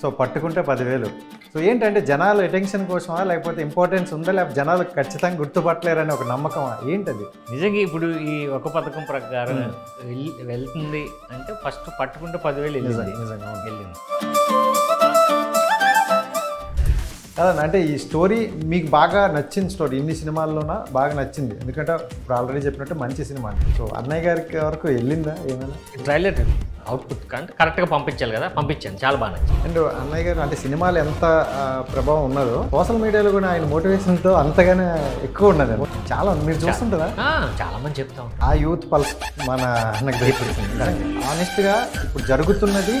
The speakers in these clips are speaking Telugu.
సో పట్టుకుంటే పదివేలు. సో ఏంటంటే జనాలు అటెన్షన్ కోసమా లేకపోతే ఇంపార్టెన్స్ ఉందా లేకపోతే జనాలు ఖచ్చితంగా గుర్తుపట్టలేరని ఒక నమ్మకమా? ఏంటది? నిజంగా ఇప్పుడు ఈ ఒక పథకం ప్రకారం వెళ్తుంది అంటే ఫస్ట్ పట్టుకుంటే పదివేలు వెళ్ళింది. నిజంగా. వెళ్ళింది. అదే అంటే ఈ స్టోరీ మీకు బాగా నచ్చిన స్టోరీ ఇన్ని సినిమాల్లోన బాగా నచ్చింది. ఎందుకంటే ఇప్పుడు ఆల్రెడీ చెప్పినట్టు మంచి సినిమా సో అన్నయ్య గారికి వరకు వెళ్ళిందా ఏమైనా? ట్రైలర్. అవుట్పుట్ అంటే కరెక్ట్గా పంపించాలి కదా పంపించాను చాలా బాగా నచ్చింది. అండ్ అన్నయ్య గారు అంటే సినిమాలు ఎంత ప్రభావం ఉన్నదో సోషల్ మీడియాలో కూడా ఆయన మోటివేషన్తో అంతగానే ఎక్కువ ఉన్నది. చాలా. మీరు చూస్తుంటారా? చాలా మంది చెప్తా ఉంటారు. ఆ యూత్ పల్స్ మన అన్నకి ఆనెస్ట్గా ఇప్పుడు జరుగుతున్నది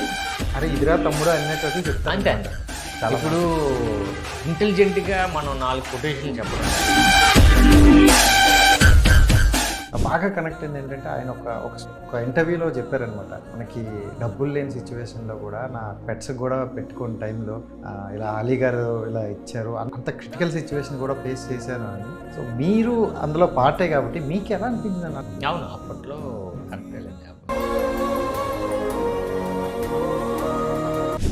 అరే ఇదిరా తమ్ముడు అన్నట్టు చెప్తాను అంతే అంతే. ఇప్పుడు ఇంటెలిజెంట్గా మనం నాలుగు కొటేషన్లు చెప్పడం. బాగా కనెక్ట్ అయింది ఏంటంటే ఆయన ఒక ఒక ఇంటర్వ్యూలో చెప్పారనమాట మనకి డబ్బులు లేని సిచ్యువేషన్లో కూడా నా పెట్స్ కూడా పెట్టుకున్న టైంలో ఇలా అలీ గారు ఇలా ఇచ్చారు. అంత క్రిటికల్ సిచ్యువేషన్ కూడా ఫేస్ చేశాను అని. సో మీరు అందులో పార్టే కాబట్టి మీకు ఎలా అనిపించింది అన్న? అవును అప్పట్లో కరెక్టే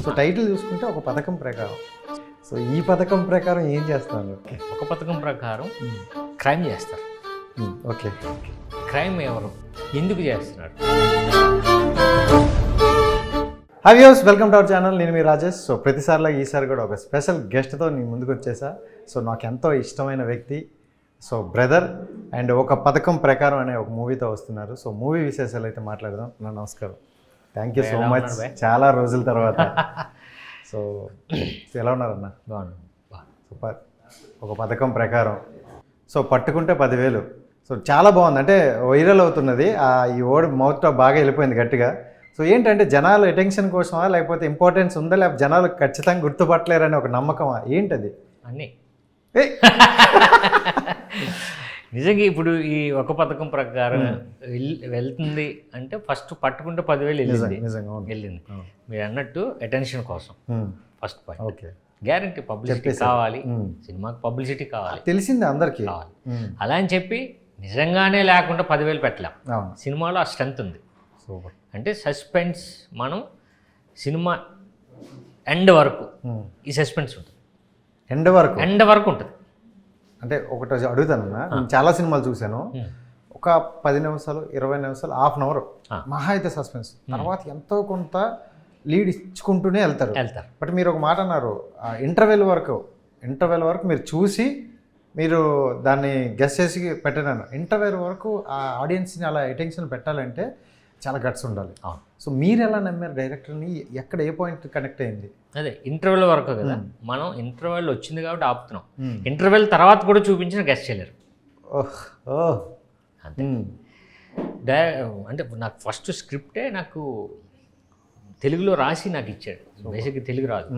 సో టైటిల్ చూసుకుంటే ఒక పథకం ప్రకారం. సో ఈ పథకం ప్రకారం ఏం చేస్తాను ఒక పథకం ప్రకారం క్రైమ్ చేస్తారు. ఓకే క్రైమ్ ఎవరు? ఎందుకు చేస్తున్నారు hi views welcome to our channel నేను మీ రాజేష్. సో ప్రతిసారిలో ఈసారి కూడా ఒక స్పెషల్ గెస్ట్తో నేను ముందుకు వచ్చేసా. సో నాకు ఎంతో ఇష్టమైన వ్యక్తి. సో బ్రదర్ అండ్ ఒక పథకం ప్రకారం అనే ఒక మూవీతో వస్తున్నారు. సో మూవీ విశేషాలు అయితే మాట్లాడదాం. నా నమస్కారం. Thank you so much? చాలా రోజుల తర్వాత. సో ఎలా ఉన్నారన్న బాగుంది బా- సూపర్ ఒక పథకం ప్రకారం. సో పట్టుకుంటే పదివేలు. సో చాలా బాగుంది. అంటే వైరల్ అవుతున్నది. ఆ ఈ ఓడి మౌత్ బాగా వెళ్ళిపోయింది గట్టిగా. సో ఏంటంటే జనాలు అటెన్షన్ కోసమా లేకపోతే ఇంపార్టెన్స్ ఉందా లేకపోతే జనాలు ఖచ్చితంగా గుర్తుపట్టలేరని ఒక నమ్మకమా? ఏంటది? అన్నీ! నిజంగా ఇప్పుడు ఈ ఒక పథకం ప్రకారం వెళ్తుంది అంటే ఫస్ట్ పట్టుకుంటే పదివేలు వెళ్ళింది. వెళ్ళింది. మీరు అన్నట్టు అటెన్షన్ కోసం. First point. Okay. Guarantee publicity కావాలి. సినిమాకి పబ్లిసిటీ కావాలి. తెలిసింది అందరికీ. కావాలి. అలా అని చెప్పి నిజంగానే లేకుండా పదివేలు పెట్టలేం. సినిమాలో ఆ స్ట్రెంత్ ఉంది. సూపర్. అంటే సస్పెన్స్ మనం సినిమా ఎండ్ వరకు. ఈ సస్పెన్స్ ఉంటుంది. ఎండ్ వరకు? ఎండ్ వరకు ఉంటుంది. అంటే ఒకటి అడుగుతానన్నా నేను చాలా సినిమాలు చూశాను. ఒక పది నిమిషాలు ఇరవై నిమిషాలు హాఫ్ అన్ అవర్. మహా అయితే సస్పెన్స్. తర్వాత ఎంతో కొంత లీడ్ ఇచ్చుకుంటూనే వెళ్తారు. వెళ్తారు. బట్ మీరు ఒక మాట అన్నారు ఇంటర్వెల్ వరకు ఇంటర్వెల్ వరకు మీరు చూసి మీరు దాన్ని గెస్ చేసి పెట్టాను ఇంటర్వెల్ వరకు ఆ ఆడియన్స్ని అలా అటెన్షన్ పెట్టాలంటే చాలా గట్స్ ఉండాలి. సో మీరు ఎలా నమ్మారు డైరెక్టర్ని ఎక్కడ ఏ పాయింట్ కనెక్ట్ అయింది? అదే ఇంటర్వెల్ వరకు కదా. మనం ఇంటర్వెల్ వచ్చింది కాబట్టి ఆపుతున్నాం. ఇంటర్వెల్ తర్వాత కూడా చూపించిన గెస్ట్ చేయలేరు. ఓహ్ అంతే. డై అంటే నాకు ఫస్ట్ స్క్రిప్టే నాకు తెలుగులో రాసి నాకు ఇచ్చాడు. బేసిక్గా తెలుగు రాదు.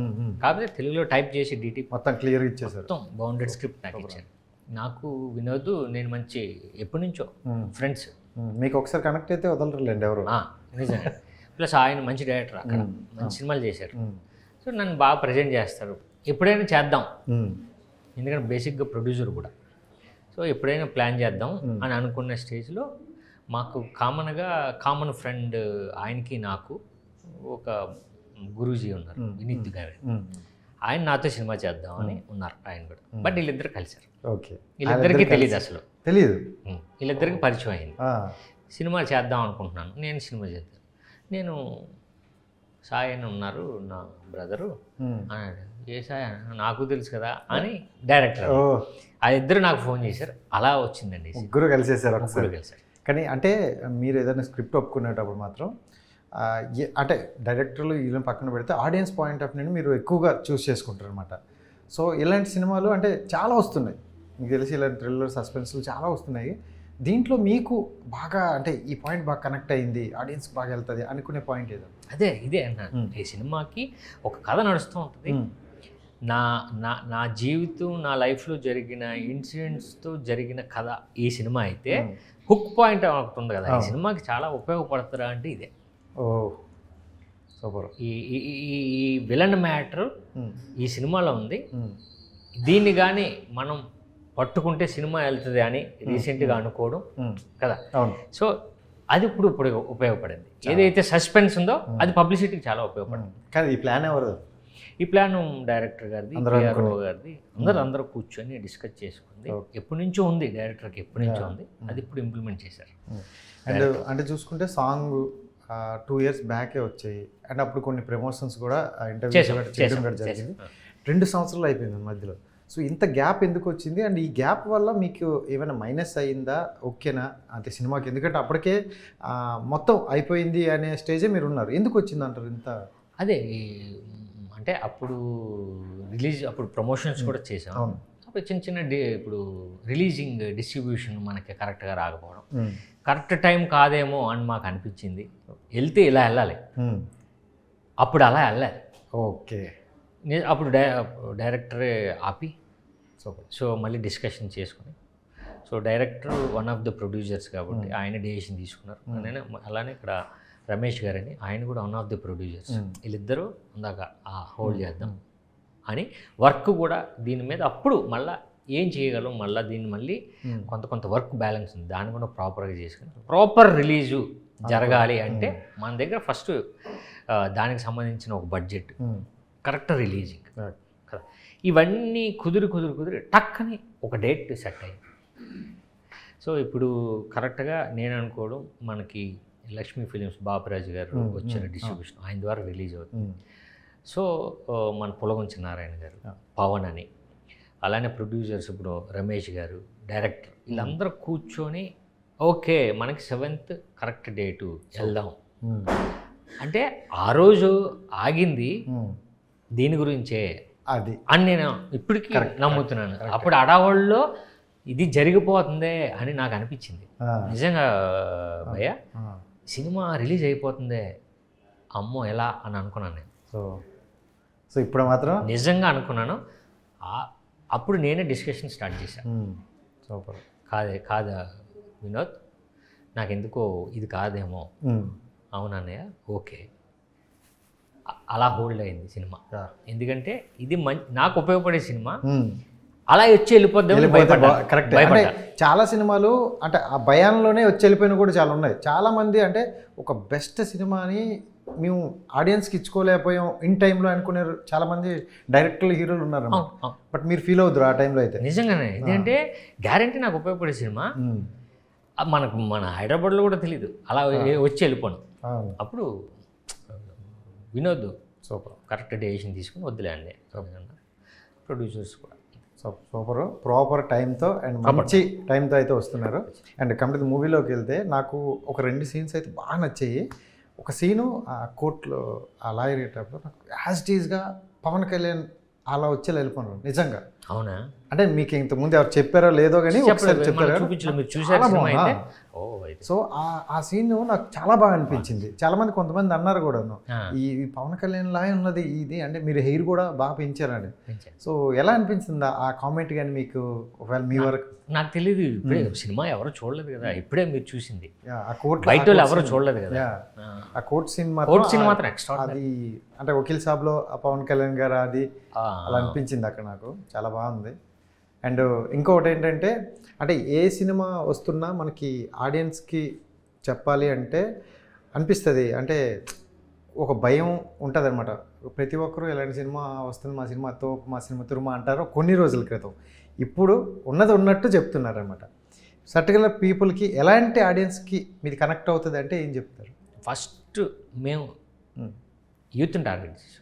కాకపోతే తెలుగులో టైప్ చేసి డీటీ మొత్తం క్లియర్గా ఇచ్చేసారు మొత్తం బౌండెడ్ స్క్రిప్ట్ నాకు ఇచ్చాడు నాకు వినోద్ నేను మంచి ఎప్పటి నుంచో. ఫ్రెండ్స్. మీకు ఒకసారి కనెక్ట్ అయితే వదలరులేండి ఎవరు. నిజంగా. ప్లస్ ఆయన మంచి డైరెక్టర్ అక్కడ. మంచి సినిమాలు చేశారు. సో నన్ను బాగా ప్రజెంట్ చేస్తారు. ఎప్పుడైనా చేద్దాం. ఎందుకంటే బేసిక్గా ప్రొడ్యూసర్ కూడా. సో ఎప్పుడైనా ప్లాన్ చేద్దాం అని అనుకున్న స్టేజ్లో మాకు కామన్గా కామన్ ఫ్రెండ్ ఆయనకి నాకు ఒక గురూజీ ఉన్నారు వినీత్ గారు. ఆయన నాతో సినిమా చేద్దాం అని ఉన్నారు ఆయన కూడా. బట్ వీళ్ళిద్దరు కలిశారు. ఓకే. వీళ్ళిద్దరికీ తెలియదు అసలు. తెలియదు. వీళ్ళిద్దరికి పరిచయం అయింది. సినిమా చేద్దాం అనుకుంటున్నాను నేను సినిమా చేద్దాం. నేను సాయి అని ఉన్నారు నా బ్రదరు. అన్నాడు ఏ సాయి? నాకు తెలుసు కదా అని డైరెక్టర్ ఆ ఇద్దరు నాకు ఫోన్ చేశారు అలా వచ్చిందండి ముగ్గురు కలిసేసారు ముగ్గురు కలిసారు కానీ అంటే మీరు ఏదైనా స్క్రిప్ట్ ఒప్పుకునేటప్పుడు మాత్రం అంటే డైరెక్టర్లు వీళ్ళని పక్కన పెడితే ఆడియన్స్ పాయింట్ ఆఫ్ నుండి మీరు ఎక్కువగా చూస్ చేసుకుంటారు అనమాట సో ఇలాంటి సినిమాలు అంటే చాలా వస్తున్నాయి. మీకు తెలిసి ఇలాంటి థ్రిల్లర్ సస్పెన్స్లు చాలా వస్తున్నాయి. దీంట్లో మీకు బాగా అంటే ఈ పాయింట్ బాగా కనెక్ట్ అయింది ఆడియన్స్ బాగా వెళ్తుంది అనుకునే పాయింట్ ఏదో? అదే ఇదే అన్నాను ఈ సినిమాకి ఒక కథ నడుస్తూ ఉంటుంది. నా నా నా జీవితం నా లైఫ్లో జరిగిన ఇన్సిడెంట్స్తో జరిగిన కథ ఈ సినిమా అయితే హుక్ పాయింట్ ఒకటి ఉంది కదా. ఈ సినిమాకి చాలా ఉపయోగపడుతుందా అంటే ఇదే. Oh super. ఈ ఈ- విలన్ మ్యాటర్ ఈ సినిమాలో ఉంది. దీన్ని కానీ మనం పట్టుకుంటే సినిమా వెళ్తుంది అని రీసెంట్గా అనుకోవడం కదా? సో అది ఇప్పుడు ఇప్పుడు ఉపయోగపడింది. ఏదైతే సస్పెన్స్ ఉందో అది పబ్లిసిటీకి చాలా ఉపయోగపడింది. కానీ ఈ ప్లాన్ ఎవరు ఈ ప్లాన్ డైరెక్టర్ గారిది గారిది. అందరూ అందరూ కూర్చొని డిస్కస్ చేసుకుంది. ఎప్పటి నుంచో ఉంది డైరెక్టర్కి ఎప్పటి నుంచో ఉంది. అది ఇప్పుడు ఇంప్లిమెంట్ చేశారు. అండ్ అంటే చూసుకుంటే సాంగ్ టూ ఇయర్స్ బ్యాకే వచ్చాయి. అండ్ అప్పుడు కొన్ని ప్రమోషన్స్ కూడా చేయడం కూడా జరిగింది. రెండు సంవత్సరాలు అయిపోయింది మధ్యలో. సో ఇంత గ్యాప్ ఎందుకు వచ్చింది? అండ్ ఈ గ్యాప్ వల్ల మీకు ఏమైనా మైనస్ అయిందా? ఓకేనా అంటే సినిమాకి. ఎందుకంటే అప్పటికే మొత్తం అయిపోయింది అనే స్టేజే మీరు ఉన్నారు. ఎందుకు వచ్చింది అంటారు ఇంత? అదే అంటే అప్పుడు రిలీజ్ అప్పుడు ప్రమోషన్స్ కూడా చేసాం అవును. అప్పుడు చిన్న చిన్న డి ఇప్పుడు రిలీజింగ్ డిస్ట్రిబ్యూషన్ మనకి కరెక్ట్గా రాకపోవడం. కరెక్ట్ టైం కాదేమో అని మాకు అనిపించింది. వెళ్తే ఇలా వెళ్ళాలి. అప్పుడు అలా వెళ్ళాలి. ఓకే. అప్పుడు డై డైరెక్టరే ఆపి సూపర్. సో మళ్ళీ డిస్కషన్ చేసుకుని so director one of the producers కాబట్టి ఆయన డెసిషన్ తీసుకున్నారు. నేను అలానే ఇక్కడ రమేష్ గారని ఆయన కూడా వన్ ఆఫ్ ది ప్రొడ్యూసర్స్. వీళ్ళిద్దరూ ఇందాక హోల్డ్ చేద్దాం అని వర్క్ కూడా దీని మీద అప్పుడు మళ్ళీ ఏం చేయగలం? మళ్ళీ దీన్ని మళ్ళీ కొంత కొంత వర్క్ బ్యాలెన్స్ ఉంది. దాన్ని కూడా ప్రాపర్గా చేసుకుని ప్రాపర్ రిలీజు జరగాలి అంటే మన దగ్గర ఫస్ట్ దానికి సంబంధించిన ఒక బడ్జెట్. Correct releasing. కదా? ఇవన్నీ కుదురు కుదురు కుదురు టక్కని ఒక డేట్ సెట్ అయింది సో ఇప్పుడు కరెక్ట్గా నేను అనుకోవడం మనకి లక్ష్మీ ఫిలిమ్స్ బాపరాజు గారు వచ్చిన డిస్ట్రిబ్యూషన్. ఆయన ద్వారా రిలీజ్ అవుతుంది. సో మన పులగొంచి నారాయణ గారు పవన్ అని. అలానే ప్రొడ్యూసర్స్ ఇప్పుడు రమేష్ గారు డైరెక్టర్ వీళ్ళందరూ కూర్చొని ఓకే మనకి సెవెంత్ కరెక్ట్ డేటు వెళ్దాం. అంటే ఆ రోజు ఆగింది దీని గురించే అది. అని నేను ఇప్పటికీ నమ్ముతున్నాను. అప్పుడు అడవాళ్ళలో ఇది జరిగిపోతుందే అని నాకు అనిపించింది. నిజంగా భయ్య ఆ. సినిమా రిలీజ్ అయిపోతుందే అమ్మో ఎలా అని అనుకున్నాను నేను. సో సో ఇప్పుడు మాత్రం నిజంగా అనుకున్నాను. అప్పుడు నేనే డిస్కషన్ స్టార్ట్ చేశాను సూపర్. కాదే కాదా వినోద్? నాకు ఎందుకో ఇది కాదేమో. అవునన్నయ్య ఓకే. అలా హోల్డ్ అయింది సినిమా. ఎందుకంటే ఇది నాకు ఉపయోగపడే సినిమా. అలా వచ్చి బా- కరెక్ట్. అంటే చాలా సినిమాలు అంటే ఆ భయాంలోనే వచ్చి వెళ్ళిపోయిన కూడా చాలా ఉన్నాయి. చాలా మంది అంటే ఒక బెస్ట్ సినిమాని మేము ఆడియన్స్కి ఇచ్చుకోలేకపోయాం. ఇన్ టైంలో అనుకున్నారు. చాలా మంది డైరెక్టర్లు హీరోలు ఉన్నారు. బట్ మీరు ఫీల్ అవుతారు ఆ టైంలో అయితే. నిజంగానే. ఎందుకంటే గ్యారంటీ నాకు ఉపయోగపడే సినిమా. మనకు మన హైదరాబాద్లో కూడా తెలియదు అలా వచ్చి వెళ్ళిపోను. అప్పుడు వినోద్ సూపర్. కరెక్ట్ డెసిషన్ తీసుకుని వద్దులేండి ప్రొడ్యూసర్స్ కూడా. So super. ప్రాపర్ టైంతో అండ్ మంచి టైంతో అయితే వస్తున్నారు. అండ్ కంప్లీట్ మూవీలోకి వెళ్తే నాకు ఒక రెండు సీన్స్ అయితే బాగా నచ్చాయి. ఒక సీను ఆ కోర్టులో ఆ లాయర్ అయ్యేటప్పుడు నాకు యాజ్ టీజ్గా పవన్ కళ్యాణ్ అలా వచ్చి వెళ్ళిపోయినాడు నిజంగా. అవునా? అంటే మీకు ఇంత ముందు ఎవరు చెప్పారో లేదో కానీ ఒకసారి చెప్పారు సినిమా సో ఆ ఆ సీన్ నాకు చాలా బాగా అనిపించింది. చాలా మంది కొంతమంది అన్నారు కూడాను ఈ పవన్ కళ్యాణ్ లా ఉన్నది ఇది అంటే మీరు హెయిర్ కూడా బాగా పెంచాను. సో ఎలా అనిపించింది ఆ కామెంట్ కానీ మీకు? ఒకవేళ మీ వరకు నాకు తెలియదు ఇప్పుడే సినిమా ఎవరు చూడలేదు కదా ఇప్పుడే మీరు చూసింది. ఆ కోర్ట్ బయట ఎవరు చూడలేదు కదా. ఆ. కోర్ట్ సీన్ కోర్ట్ సీన్ మాత్రం అది అంటే వకీల్ సాబ్లో ఆ పవన్ కళ్యాణ్ గారు అది అలా అనిపించింది అక్కడ నాకు. చాలా బాగుంది. అండ్ ఇంకొకటి ఏంటంటే అంటే ఏ సినిమా వస్తున్నా మనకి ఆడియన్స్కి చెప్పాలి అంటే అనిపిస్తుంది. అంటే ఒక భయం ఉంటుంది అనమాట ప్రతి ఒక్కరూ ఇలాంటి సినిమా వస్తుంది మా సినిమా తో మా సినిమా తురుమా అంటారు కొన్ని రోజుల క్రితం. ఇప్పుడు ఉన్నది ఉన్నట్టు చెప్తున్నారనమాట పర్టికులర్ పీపుల్కి ఎలాంటి ఆడియన్స్కి మీది కనెక్ట్ అవుతుంది అంటే ఏం చెప్తారు? ఫస్ట్ మేము యూత్ని టార్గెట్ చేసాం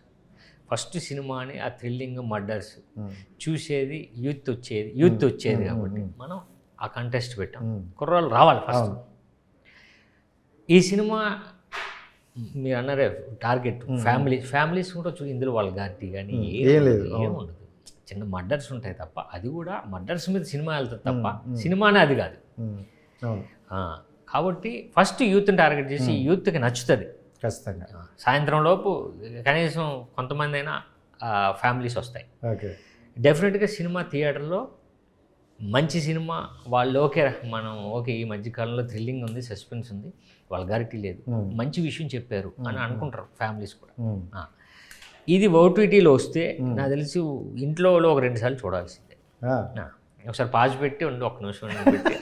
ఫస్ట్ సినిమాని ఆ థ్రిల్లింగ్ మర్డర్స్ ఉమ్, చూసేది యూత్ వచ్చేది యూత్ వచ్చేది కాబట్టి మనం ఆ కంటెస్ట్ పెట్టాం. కుర్రాళ్ళు రావాలి ఫస్ట్. ఈ సినిమా మీరు అన్నారే టార్గెట్ ఫ్యామిలీ ఫ్యామిలీస్ కూడా చూ ఇందులో వాళ్ళ గారి కానీ ఏం లేదు, ఏం ఉండదు. చిన్న మర్డర్స్ ఉంటాయి తప్ప అది కూడా మర్డర్స్ మీద సినిమా వెళ్తుంది తప్ప సినిమానే అది కాదు. కాబట్టి ఫస్ట్ యూత్ని టార్గెట్ చేసి యూత్కి నచ్చుతుంది. ఖచ్చితంగా. సాయంత్రం లోపు కనీసం కొంతమంది అయినా ఫ్యామిలీస్ వస్తాయి. ఓకే. డెఫినెట్గా సినిమా థియేటర్లో మంచి సినిమా వాళ్ళు ఓకే మనం ఓకే ఈ మధ్యకాలంలో థ్రిల్లింగ్ ఉంది సస్పెన్స్ ఉంది వాళ్ళ లేదు. మంచి విషయం చెప్పారు అని అనుకుంటారు ఫ్యామిలీస్ కూడా. ఇది ఓటీటీలో వస్తే నాకు తెలిసి ఇంట్లో ఒక రెండు సార్లు చూడాల్సిందే. ఒకసారి పాజ్ పెట్టి ఉండి ఒక నిమిషం పెట్టి.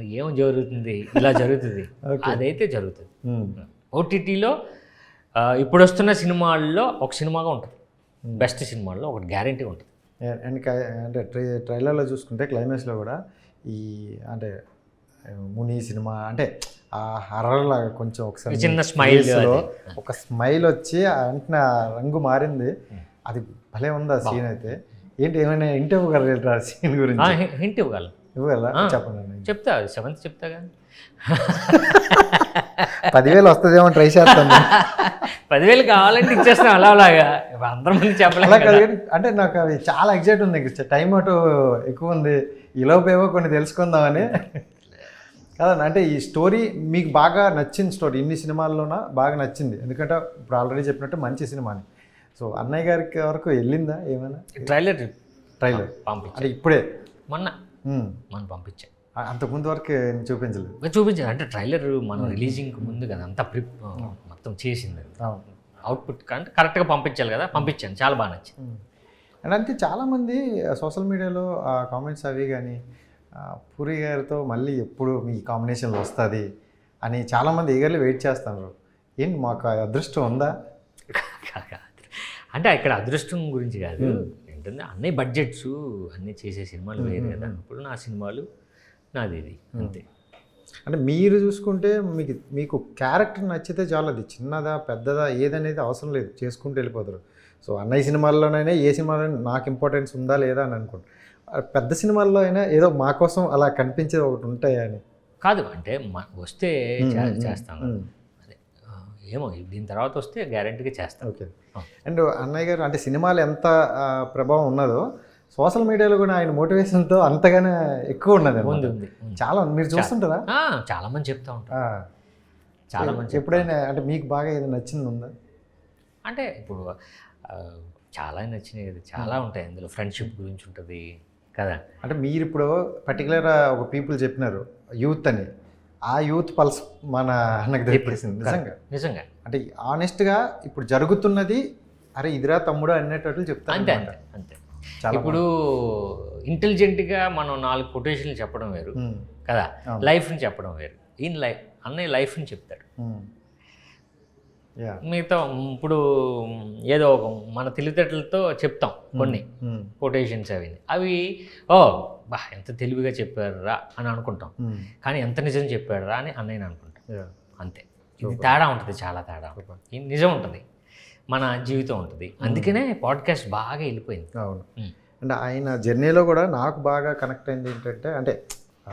ఏం జరుగుతుంది? ఇలా జరుగుతుంది. అదైతే జరుగుతుంది. ఓటీటీలో ఇప్పుడు వస్తున్న సినిమాల్లో ఒక సినిమాగా ఉంటుంది. బెస్ట్ సినిమాల్లో ఒకటి గ్యారంటీ ఉంటుంది. అండ్ అంటే ట్రై ట్రైలర్లో చూసుకుంటే క్లైమాక్స్లో కూడా ఈ అంటే ముని సినిమా అంటే ఆ హర్రర్ లాగా కొంచెం ఒకసారి చిన్న smile face లో అది. ఒక స్మైల్ వచ్చి అంటే రంగు మారింది. అది భలే ఉంది ఆ సీన్ అయితే. ఏంటి ఏమైనా ఇంటి ఇవ్వగలరా సీన్ గురించి? ఇవ్వగలను. ఇవ్వగలరా? ఆ. చెప్పండి. చెప్తా సెవెంత్ చెప్తాగా పదివేలు వస్తుందేమో ట్రై చేస్తాను పదివేలు కావాలంటే ఇచ్చేస్తాం అలా అలాగా. అందరం మంది అలా చెప్పలేం కాదు. కదా. కానీ అంటే నాకు అవి చాలా ఎగ్జైట్ ఉంది. టైం అటు ఎక్కువ ఉంది. ఈలోపు ఏవో కొన్ని తెలుసుకుందామని. కాదండి అంటే ఈ స్టోరీ మీకు బాగా నచ్చింది స్టోరీ ఇన్ని సినిమాల్లోన బాగా నచ్చింది. ఎందుకంటే ఇప్పుడు ఆల్రెడీ చెప్పినట్టు మంచి సినిమాని. సో అన్నయ్య గారికి వరకు వెళ్ళిందా ఏమైనా? ట్రైలర్. ట్రైలర్. పంపించా. అంటే ఇప్పుడే. మొన్న. ఉమ్. మనం పంపించా. అంతకుముందు వరకు చూపించలేదు. చూపించాను అంటే ట్రైలర్ మనం రిలీజింగ్ ముందు కదా అంతా ప్రిప్ మొత్తం చేసింది అవుట్పుట్ అంటే కరెక్ట్గా పంపించాలి కదా పంపించాను. చాలా బాగా నచ్చింది. అండ్ అంటే చాలామంది సోషల్ మీడియాలో కామెంట్స్ అవి కానీ పూరి గారితో మళ్ళీ ఎప్పుడు మీ కాంబినేషన్లో వస్తుంది అని చాలామంది ఈగర్లీ వెయిట్ చేస్తున్నారు. ఏంటి మాకు అదృష్టం ఉందా. అంటే ఇక్కడ అదృష్టం గురించి కాదు. ఏంటంటే అన్ని బడ్జెట్స్ అన్నీ చేసే సినిమాలు వేరు కదా. ఇప్పుడు నా సినిమాలు నాది ఇది అంతే అంటే మీరు చూసుకుంటే మీకు మీకు క్యారెక్టర్ నచ్చితే చాలు అది చిన్నదా పెద్దదా ఏదనేది అవసరం లేదు చేసుకుంటూ వెళ్ళిపోతారు సో అన్నయ్య సినిమాల్లోనైనా ఏ సినిమాలో నాకు ఇంపార్టెన్స్ ఉందా లేదా అని అనుకోండి ఆ పెద్ద సినిమాల్లో అయినా ఏదో మా కోసం అలా కనిపించేది ఒకటి ఉంటాయా అని కాదు అంటే వస్తే చే- మ్మ్. చేస్తాం కదా. మ్మ్. అదే ఆ, ఏమో దీని తర్వాత వస్తే గ్యారంటీగా చేస్తాం ఓకే. అండ్ అన్నయ్య గారు అంటే సినిమాలు ఎంత ప్రభావం ఉన్నదో సోషల్ మీడియాలో కూడా ఆయన మోటివేషన్తో అంతగానే ఎక్కువ ఉన్నది. ఉంది ఉంది. చాలా. మీరు చూస్తుంటారా? చాలా మంది చెప్తా ఉంటారు. చాలా మంది ఎప్పుడైనా అంటే మీకు బాగా ఏది నచ్చింది ఉందా? అంటే ఇప్పుడు చాలా నచ్చినాయి కదా. చాలా ఉంటాయి అందులో. ఫ్రెండ్షిప్ గురించి ఉంటుంది కదా. అంటే మీరు ఇప్పుడు పర్టికులర్ ఒక పీపుల్ చెప్పినారు యూత్ అని. ఆ యూత్ పల్స్ మన అన్నకు తెలిసింది. నిజంగా? నిజంగా. అంటే ఆనెస్ట్గా ఇప్పుడు జరుగుతున్నది అరే ఇదిరా తమ్ముడు అనేటట్లు చెప్తాను అంతే. అంతే. ఇప్పుడు ఇంటెలిజెంట్గా మనం నాలుగు కొటేషన్లు చెప్పడం వేరు. కదా. లైఫ్ని చెప్పడం వేరు. ఈయన లైఫ్ అన్నయ్య లైఫ్ని చెప్తాడు. మిగతా ఇప్పుడు ఏదో ఒక మన తెలివితేటలతో చెప్తాం కొన్ని కొటేషన్స్ అవి. అవి ఓ బా ఎంత తెలివిగా చెప్పారా అని అనుకుంటాం. కానీ ఎంత నిజం చెప్పాడురా అని అన్నయ్యని అనుకుంటాం. అంతే. ఇది తేడా ఉంటుంది చాలా తేడా. ఇది నిజం ఉంటుంది. మన జీవితం ఉంటుంది. అందుకనే పాడ్కాస్ట్ బాగా వెళ్ళిపోయింది. అవును. అంటే ఆయన జర్నీలో కూడా నాకు బాగా కనెక్ట్ అయింది ఏంటంటే అంటే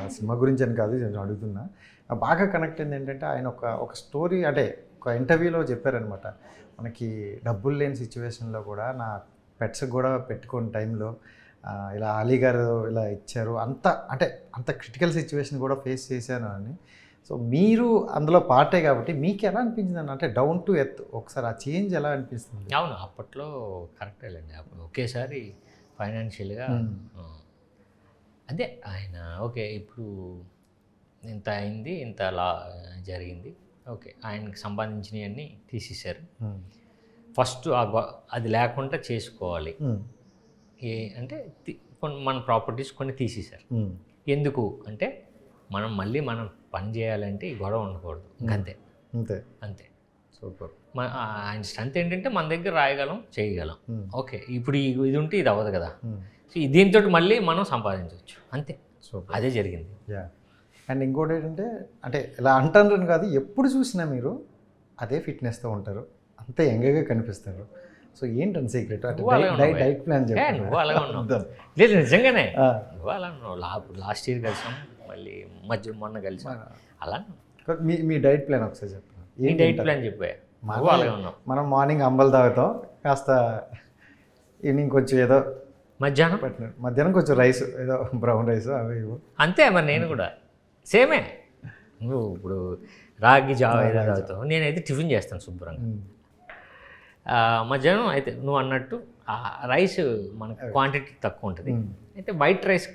సినిమా గురించి అని కాదు నేను అడుగుతున్నా. బాగా కనెక్ట్ అయింది ఏంటంటే ఆయన ఒక ఒక స్టోరీ అంటే ఒక ఇంటర్వ్యూలో చెప్పారనమాట. మనకి డబ్బులు లేని సిచ్యువేషన్లో కూడా నా పెట్స్కి కూడా పెట్టుకున్న టైంలో ఇలా అలీ గారు ఇలా ఇచ్చారు. అంత అంటే అంత క్రిటికల్ సిచ్యువేషన్ కూడా ఫేస్ చేశాను అని. సో మీరు అందులో పార్టే కాబట్టి మీకు ఎలా అనిపించింది అన్న? అంటే డౌన్ టు ఎర్త్ ఒకసారి ఆ చేంజ్ ఎలా అనిపిస్తుంది? అవును అప్పట్లో కరెక్టే లేండి. అప్పుడు ఒకేసారి ఫైనాన్షియల్గా Hmm. అదే ఆయన ఓకే ఇప్పుడు ఇంత అయింది ఇంత లా జరిగింది ఓకే ఆయనకి సంపాదించినవన్నీ తీసేశారు. ఉమ్, ఫస్ట్ ఆ గొ- అది లేకుండా చేసుకోవాలి. ఉమ్, ఏ అంటే మన ప్రాపర్టీస్ కొన్ని తీసేశారు. ఎందుకు? అంటే మనం మళ్ళీ మనం పని చేయాలంటే ఈ గొడవ ఉండకూడదు. ఇంకంతే. అంతే. అంతే. సూపర్. మన ఆయన స్ట్రెంత్ ఏంటంటే మన దగ్గర రాయగలం చేయగలం. ఓకే ఇప్పుడు ఇది ఉంటే ఇది అవ్వదు కదా. సో దీంతో మళ్ళీ మనం సంపాదించవచ్చు. అంతే. సూపర్. అదే జరిగింది. అండ్ ఇంకోటి ఏంటంటే అంటే ఇలా అంటారని కాదు ఎప్పుడు చూసినా మీరు అదే ఫిట్నెస్తో ఉంటారు. అంతే యంగ్గా కనిపిస్తారు. సో ఏంటని సీక్రెట్? Diet plan. లేదు నిజంగానే. ఆ, నువ్వు అలా ఉన్నావు. లా లాస్ట్ ఇయర్ కలిసాం. మళ్ళీ మధ్య మొన్న కలిసాం. అలా. మీ మీ డైట్ ప్లాన్ ఒకసారి చెప్పండి ఏంటి డైట్? ప్లాన్ చెప్పా అలాగే ఉన్నావు. మనం మార్నింగ్ అంబలు తాగుతాం కాస్త ఈవినింగ్ కొంచెం ఏదో మధ్యాహ్నం? పెట్టినారు మధ్యాహ్నం కొంచెం రైస్ ఏదో బ్రౌన్ రైస్ అవి అంతే మరి నేను కూడా. సేమే. నువ్వు ఇప్పుడు రాగి జావ ఏదో తాగుతావు. నేనైతే టిఫిన్ చేస్తాను శుభ్రంగా. మధ్యాహ్నం అయితే నువ్వు అన్నట్టు ఆ రైస్ మనకు క్వాంటిటీ తక్కువ ఉంటుంది. అయితే వైట్ రైస్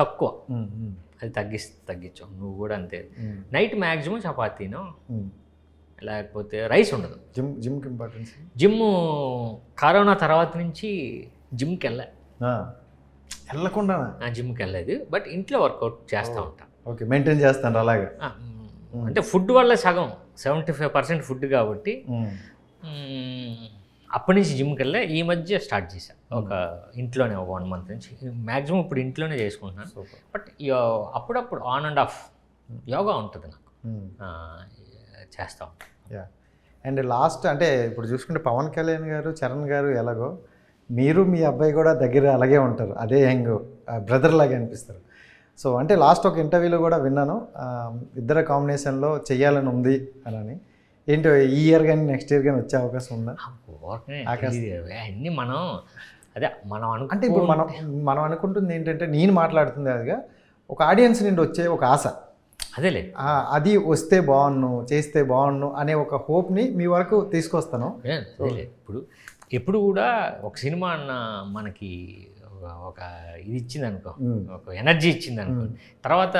తక్కువ. అది తగ్గిస్ తగ్గించావు. నువ్వు కూడా అంతే. నైట్ మ్యాక్సిమం చపాతీనో. లేకపోతే రైస్ ఉండదు. జిమ్ జిమ్కి ఇంపార్టెన్స్? జిమ్ కరోనా తర్వాత నుంచి జిమ్కి వెళ్ళా. వెళ్ళకుండా జిమ్కి వెళ్ళలేదు. బట్ ఇంట్లో వర్కౌట్ చేస్తూ ఉంటా. ఓకే మెయింటైన్ చేస్తాను అలాగే. అంటే ఫుడ్ వల్ల సగం సెవెంటీ ఫైవ్ పర్సెంట్ ఫుడ్ కాబట్టి అప్పటి నుంచి జిమ్కి వెళ్ళే ఈ మధ్య స్టార్ట్ చేశాను ఒక ఇంట్లోనే ఒక వన్ మంత్ నుంచి. మ్యాక్సిమం ఇప్పుడు ఇంట్లోనే చేసుకుంటున్నాను. బట్ అప్పుడప్పుడు ఆన్ అండ్ ఆఫ్ యోగా ఉంటుంది నాకు. ఆ, చేస్తా ఉంటాను యా అండ్ లాస్ట్ అంటే ఇప్పుడు చూసుకుంటే పవన్ కళ్యాణ్ గారు చరణ్ గారు ఎలాగో మీరు మీ అబ్బాయి కూడా దగ్గర అలాగే ఉంటారు. అదే యంగ్ బ్రదర్ లాగే అనిపిస్తారు. సో అంటే లాస్ట్ ఒక ఇంటర్వ్యూలో కూడా విన్నాను. ఇద్దరు కాంబినేషన్లో చెయ్యాలని ఉంది అని. ఏంటో ఈ ఇయర్ కానీ నెక్స్ట్ ఇయర్ కానీ వచ్చే అవకాశం ఉందా. అన్నీ మనం అదే మనం అనుకో అంటే ఇప్పుడు మనం మనం అనుకుంటుంది ఏంటంటే నేను మాట్లాడుతుంది అదిగా ఒక ఆడియన్స్ నుండి వచ్చే ఒక ఆశ. అదేలే. అది వస్తే బాగున్ను చేస్తే బాగున్ను అనే ఒక హోప్ని మీ వరకు తీసుకొస్తాను. ఇప్పుడు ఎప్పుడు కూడా ఒక సినిమా అన్న మనకి ఒక- ఇది ఇచ్చింది అనుకో. ఒక ఎనర్జీ ఇచ్చింది అనుకో తర్వాత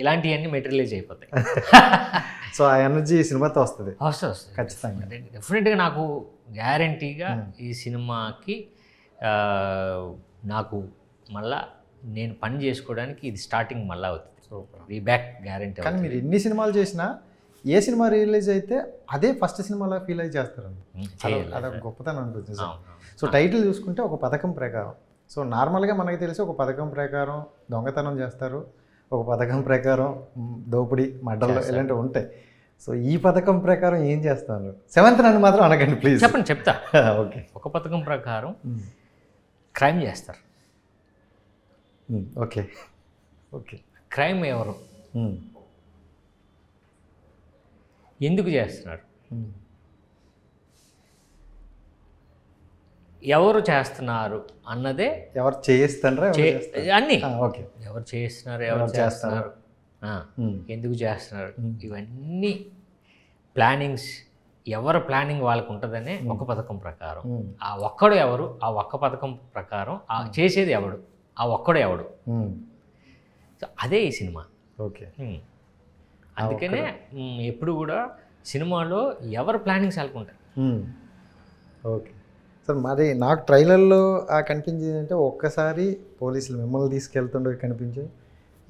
ఇలాంటివన్నీ మెటీరియలైజ్ అయిపోతాయి. సో ఆ ఎనర్జీ సినిమాతో వస్తుంది. వస్తుంది వస్తుంది. ఖచ్చితంగా. డెఫినెట్గా నాకు గ్యారంటీగా ఈ సినిమాకి నాకు మళ్ళా నేను పని చేసుకోవడానికి ఇది స్టార్టింగ్ మళ్ళా అవుతుంది. ఈ బ్యాక్ గ్యారంటీ కానీ మీరు ఎన్ని సినిమాలు చేసినా ఏ సినిమా రిలీజ్ అయితే అదే ఫస్ట్ సినిమాలో ఫీల్ అయి చేస్తారండి చేయాలి అదొక గొప్పతనం అనిపించింది. సో టైటిల్ చూసుకుంటే ఒక పథకం ప్రకారం సో నార్మల్గా మనకి తెలిసి ఒక పథకం ప్రకారం దొంగతనం చేస్తారు ఒక పథకం ప్రకారం దోపిడీ మడ్డలు ఇలాంటివి ఉంటాయి. సో ఈ పథకం ప్రకారం ఏం చేస్తారు? సెవెంత్ నన్ను మాత్రం అనకండి ప్లీజ్ చెప్పండి చెప్తా. ఓకే. ఒక పథకం ప్రకారం క్రైమ్ చేస్తారు. ఓకే. ఓకే. క్రైమ్ ఎవరు? ఎందుకు చేస్తున్నారు? ఎవరు చేస్తున్నారు అన్నదే ఎవరు చేయిస్తారా చే- అన్నీ. ఓకే. ఎవరు చేస్తున్నారు ఎవరు చేస్తున్నారు? ఎందుకు చేస్తున్నారు? ఇవన్నీ ప్లానింగ్స్ ఎవరు ప్లానింగ్ వాళ్ళకు ఉంటుందనే ఒక పథకం ప్రకారం. ఆ ఒక్కడు ఎవరు ఆ ఒక్క పథకం ప్రకారం ఆ చేసేది ఎవడు? ఆ ఒక్కడు ఎవడు? సో అదే ఈ సినిమా. ఓకే. అందుకనే ఎప్పుడు కూడా సినిమాలో ఎవరు ప్లానింగ్స్ వాళ్ళకు ఉంటాయి? ఓకే. సార్ మరి నాకు ట్రైలర్లో ఆ కనిపించింది అంటే ఒక్కసారి పోలీసులు మిమ్మల్ని తీసుకెళ్తుండే కనిపించి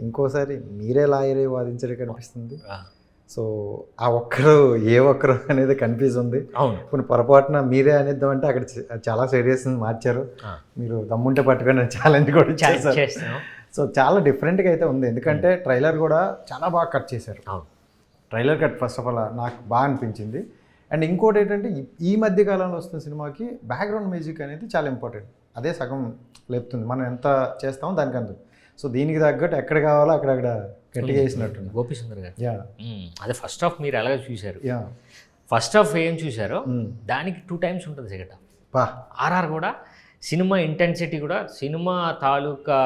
ఇంకోసారి మీరే లాయరే వాదించడం కనిపిస్తుంది. సో ఆ ఒక్కరు ఏ ఒక్కరు అనేది కన్ఫ్యూజ్ ఉంది అవును. కొన్ని పొరపాటున మీరే అనేద్దామంటే అక్కడ చ- చాలా సీరియస్ మార్చారు. మీరు దమ్ముంటే పట్టుకొని ఛాలెంజ్ కూడా చా- ఇచ్చేసారు చేస్తున్నాం సో చాలా డిఫరెంట్గా అయితే ఉంది. ఎందుకంటే ట్రైలర్ కూడా చాలా బాగా కట్ చేశారు. Trailer cut first of all నాకు బాగా అనిపించింది. అండ్ ఇంకోటి ఏంటంటే ఈ- మధ్య కాలంలో వస్తున్న సినిమాకి బ్యాక్గ్రౌండ్ మ్యూజిక్ అనేది చాలా ఇంపార్టెంట్ అదే సగం లేపుతుంది. మనం ఎంత చేస్తామో దానికి అంత సో దీనికి తగ్గట్టు ఎక్కడ కావాలో అక్కడక్కడ గట్టిగా వేసినట్టుంది. గోపి సుందర్ గారు యా అదే ఫస్ట్ హాఫ్ మీరు ఎలాగ చూశారు. యా ఫస్ట్ హాఫ్ ఏం చూశారో దానికి టూ టైమ్స్ ఉంటుంది సెకండ్ హాఫ్ బా ఆర్ఆర్ కూడా సినిమా ఇంటెన్సిటీ కూడా సినిమా తాలూకా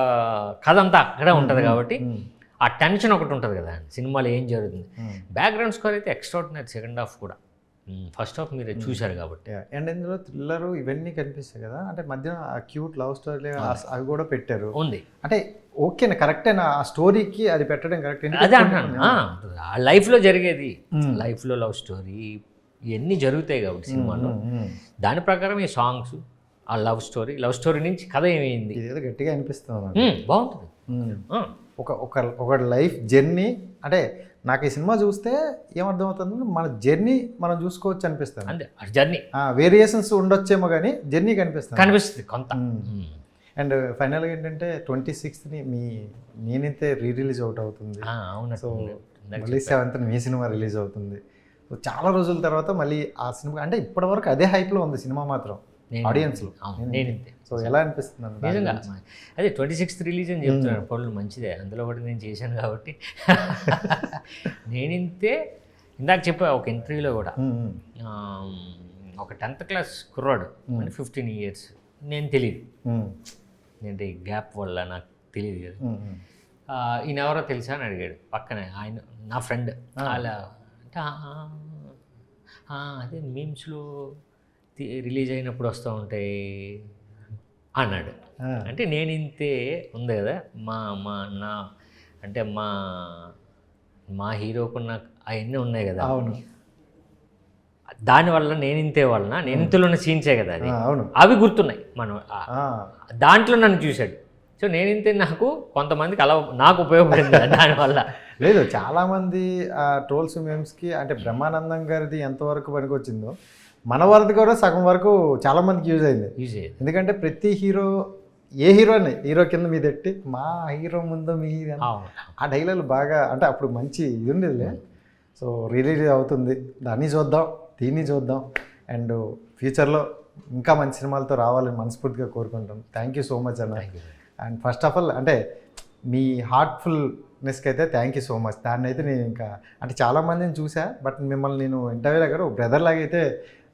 కథ అంతా అక్కడే ఉంటుంది కాబట్టి ఆ టెన్షన్ ఒకటి ఉంటుంది కదా సినిమాలో ఏం జరుగుతుంది. బ్యాక్గ్రౌండ్ స్కోర్ అయితే ఎక్స్ట్రాడినరీ సెకండ్ హాఫ్ కూడా. ఫస్ట్ హాఫ్ మీరు చూశారు కాబట్టి. అండ్ ఇందులో థ్రిల్లర్ ఇవన్నీ కనిపిస్తాయి కదా. అంటే మధ్యన ఆ క్యూట్ లవ్ స్టోరీ అవి కూడా పెట్టారు. ఉంది. అంటే ఓకేనా కరెక్టేనా ఆ స్టోరీకి అది పెట్టడం కరెక్ట్. అదే అంటున్నాను ఆ లైఫ్లో జరిగేది. లైఫ్లో లవ్ స్టోరీ ఇవన్నీ జరుగుతాయి కాబట్టి సినిమాలో. దాని ప్రకారం ఈ సాంగ్స్ ఆ లవ్ స్టోరీ లవ్ స్టోరీ నుంచి కథ ఏమైంది? గట్టిగా అనిపిస్తుంది బాగుంటుంది. ఒక ఒక ఒక లైఫ్ జర్నీ అంటే నాకు ఈ సినిమా చూస్తే ఏమర్థమవుతుంది మన జర్నీ మనం చూసుకోవచ్చు అనిపిస్తుంది. అంతే జర్నీ. వేరియేషన్స్ ఉండొచ్చేమో కానీ జర్నీ కనిపిస్తుంది. కనిపిస్తుంది కొంత. అండ్ ఫైనల్గా ఏంటంటే ట్వంటీ సిక్స్త్ని మీ నేనైతే రీ రిలీజ్ అవుట్ అవుతుంది. ఆ, అవునట్టు సో మళ్ళీ సెవెంత్ మీ సినిమా రిలీజ్ అవుతుంది. సో చాలా రోజుల తర్వాత మళ్ళీ ఆ సినిమా అంటే ఇప్పటివరకు అదే హైప్లో ఉంది సినిమా మాత్రం ఆడియన్స్లో అవును, నేను ఇంతే. సో ఎలా అనిపిస్తుంది నిజంగా? అదే ట్వంటీ సిక్స్త్ రిలీజ్ అని చెప్తున్నాను పనులు మంచిదే. అందులో కూడా నేను చేశాను కాబట్టి. నేనింతే ఇందాక చెప్పా ఒక ఇంటర్వ్యూలో కూడా. ఒక టెన్త్ క్లాస్ కుర్రాడు. అంటే ఫిఫ్టీన్ ఇయర్స్ నేను తెలియదు. ఏంటి గ్యాప్ వల్ల నాకు తెలియదు కదా. ఈయన ఎవరో తెలుసా అని అడిగాడు. పక్కనే ఆయన నా ఫ్రెండ్ అలా అంటే "ఆ, ఆ, ఆ, అదే మీమ్స్లో రిలీజ్ అయినప్పుడు వస్తూ ఉంటాయి. అన్నాడు. అంటే నేను ఇంతే ఉంది కదా మా మా నా అంటే మా మా హీరోకున్న అవన్నీ ఉన్నాయి కదా. అవును. దానివల్ల నేను ఇంతే వలన నేను ఇంతలో ఉన్న సీన్సే కదా అది. అవును. అవి గుర్తున్నాయి మనం దాంట్లో నన్ను చూశాడు. సో నేను ఇంతే నాకు కొంతమందికి అలా నాకు ఉపయోగపడింది దానివల్ల. లేదు చాలా మంది ఆ ట్రోల్స్ మేమ్స్కి అంటే బ్రహ్మానందం గారిది ఎంతవరకు పనికొచ్చిందో మన వరకు కూడా సగం వరకు చాలా మందికి యూజ్ అయింది. యూజ్ అయ్యేది. ఎందుకంటే ప్రతి హీరో ఏ హీరోని హీరో కింద మీద ఎట్టి మా హీరో ముందు మీ ఆ డైలాగులు బాగా అంటే అప్పుడు మంచి ఇది ఉండేదిలే. సో రిలీజ్ అవుతుంది. దాన్ని చూద్దాం దీన్ని చూద్దాం. అండ్ ఫ్యూచర్లో ఇంకా మంచి సినిమాలతో రావాలని మనస్ఫూర్తిగా కోరుకుంటాం థ్యాంక్ యూ సో మచ్ అన్న. అండ్ ఫస్ట్ ఆఫ్ ఆల్ అంటే మీ హార్ట్ఫుల్నెస్కి అయితే థ్యాంక్ యూ సో మచ్ దాన్ని అయితే నేను ఇంకా అంటే చాలామందిని చూసా బట్ మిమ్మల్ని నేను ఇంటర్వ్యూ దగ్గర బ్రదర్ లాగా అయితే